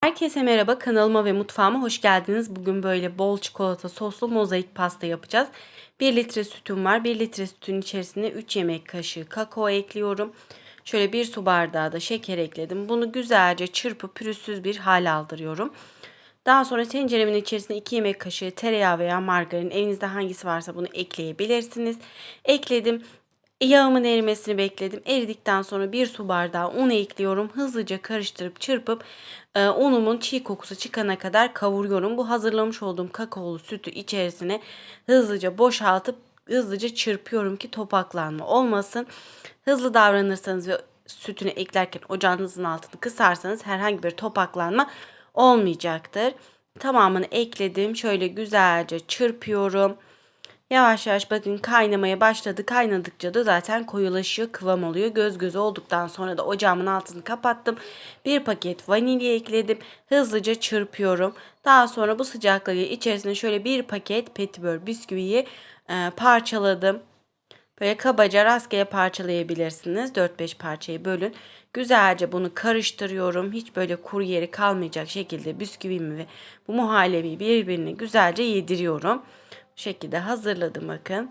Herkese merhaba kanalıma ve mutfağıma hoş geldiniz. Bugün böyle bol çikolata soslu mozaik pasta yapacağız. 1 litre sütüm var. 1 litre sütün içerisine 3 yemek kaşığı kakao ekliyorum. Şöyle bir su bardağı da şeker ekledim. Bunu güzelce çırpıp pürüzsüz bir hal aldırıyorum. Daha sonra tenceremin içerisine 2 yemek kaşığı tereyağı veya margarin evinizde hangisi varsa bunu ekleyebilirsiniz. Ekledim. Yağımın erimesini bekledim. Eridikten sonra bir su bardağı un ekliyorum. Hızlıca karıştırıp çırpıp e, unumun çiğ kokusu çıkana kadar kavuruyorum. Bu hazırlamış olduğum kakaolu sütü içerisine hızlıca boşaltıp hızlıca çırpıyorum ki topaklanma olmasın. Hızlı davranırsanız ve sütünü eklerken ocağınızın altını kısarsanız herhangi bir topaklanma olmayacaktır. Tamamını ekledim. Şöyle güzelce çırpıyorum. Yavaş yavaş bakın kaynamaya başladı. Kaynadıkça da zaten koyulaşıyor, kıvam oluyor. Göz göz olduktan sonra da ocağımın altını kapattım. Bir paket vanilya ekledim. Hızlıca çırpıyorum. Daha sonra bu sıcaklığı içerisine şöyle bir paket petibör bisküviyi e, parçaladım. Böyle kabaca rastgele parçalayabilirsiniz. 4-5 parçayı bölün. Güzelce bunu karıştırıyorum. Hiç böyle kuru yeri kalmayacak şekilde bisküvimi ve bu muhallebiyi birbirine güzelce yediriyorum. Şekilde hazırladım bakın.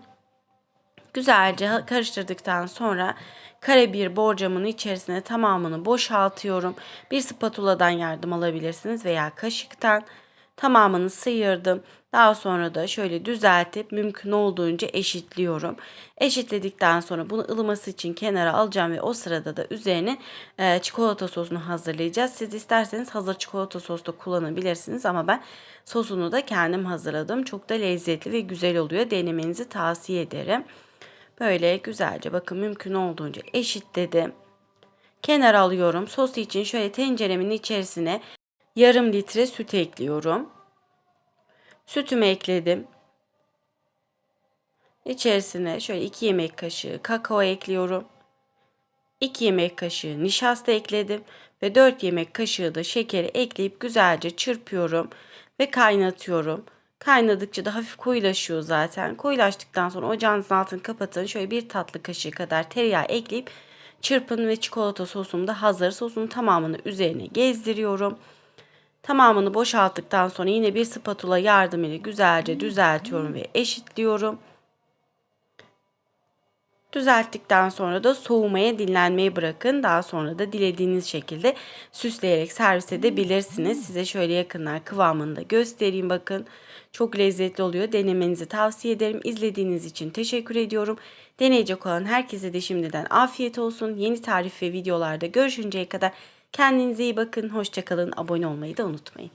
Güzelce karıştırdıktan sonra kare bir borcamın içerisine tamamını boşaltıyorum. Bir spatuladan yardım alabilirsiniz veya kaşıktan. Tamamını sıyırdım. Daha sonra da şöyle düzeltip mümkün olduğunca eşitliyorum. Eşitledikten sonra bunu ılıması için kenara alacağım ve o sırada da üzerine e, çikolata sosunu hazırlayacağız. Siz isterseniz hazır çikolata sosu da kullanabilirsiniz ama ben sosunu da kendim hazırladım. Çok da lezzetli ve güzel oluyor. Denemenizi tavsiye ederim. Böyle güzelce bakın mümkün olduğunca eşitledim. Kenara alıyorum. Sos için şöyle tenceremin içerisine yarım litre süt ekliyorum. Sütümü ekledim. İçerisine şöyle 2 yemek kaşığı kakao ekliyorum. 2 yemek kaşığı nişasta ekledim ve 4 yemek kaşığı da şekeri ekleyip güzelce çırpıyorum ve kaynatıyorum. Kaynadıkça da hafif koyulaşıyor zaten. Koyulaştıktan sonra ocağınızın altını kapatın. Şöyle bir tatlı kaşığı kadar tereyağı ekleyip çırpın ve çikolata sosum da hazır. Sosun tamamını üzerine gezdiriyorum. Tamamını boşalttıktan sonra yine bir spatula yardımıyla güzelce düzeltiyorum ve eşitliyorum. Düzelttikten sonra da soğumaya dinlenmeye bırakın. Daha sonra da dilediğiniz şekilde süsleyerek servis edebilirsiniz. Size şöyle yakınlar kıvamını da göstereyim bakın. Çok lezzetli oluyor. Denemenizi tavsiye ederim. İzlediğiniz için teşekkür ediyorum. Deneyecek olan herkese de şimdiden afiyet olsun. Yeni tarif ve videolarda görüşünceye kadar kendinize iyi bakın. Hoşçakalın. Abone olmayı da unutmayın.